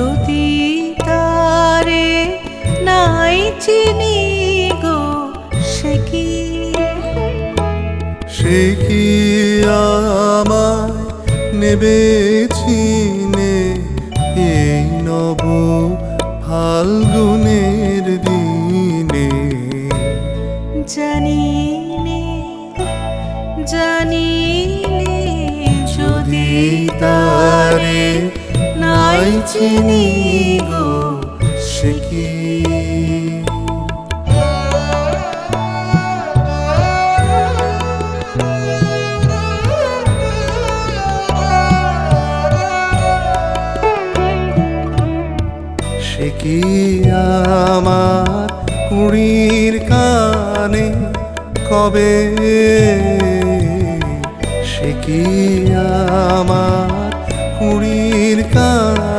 যদি তারে নাই চিনি গো সে কি? সে কি আমায় নেবে চিনে এই নব ফাল্গুনের দিনে? জানি জানি যদি তারে নাই চিনি গো সে কি আমার কুড়ির কানে কবে? সে কি আমার কুড়ির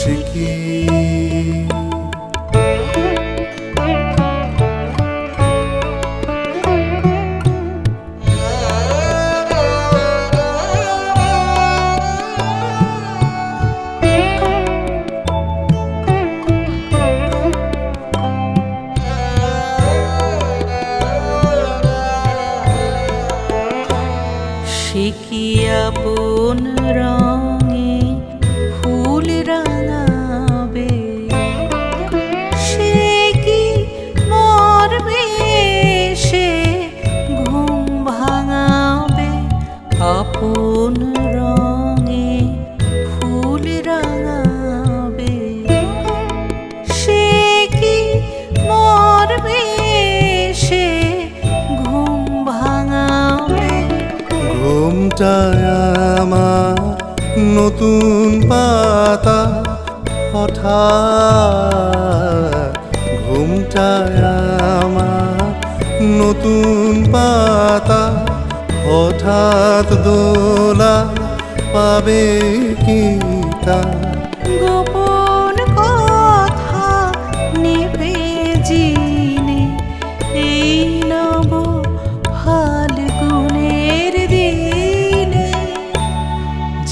সে কি? সে কি আপন রঙে ফুল রাঙাবে? সে ঘুম ভাঙাবে? নতুন পাতা হঠাৎ ঘুমটায় আমার নতুন পাতা হঠাৎ দোলা পাবে কি তা? গোপন কথা নেবে জিনে এই নব ফাল্গুনের দিনে।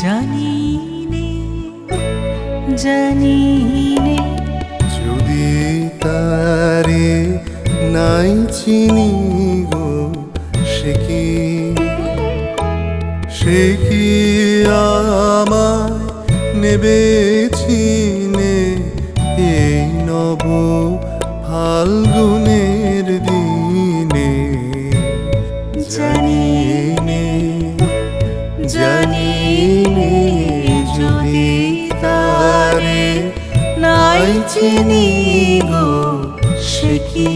জানি নে জানি নে যদি তারে নাই চিনি সে কি আমায় নেবে এই নব ফাল্গুনের দিনে। জানি নে জানি যদি তারে নাই চিনি গো সে কি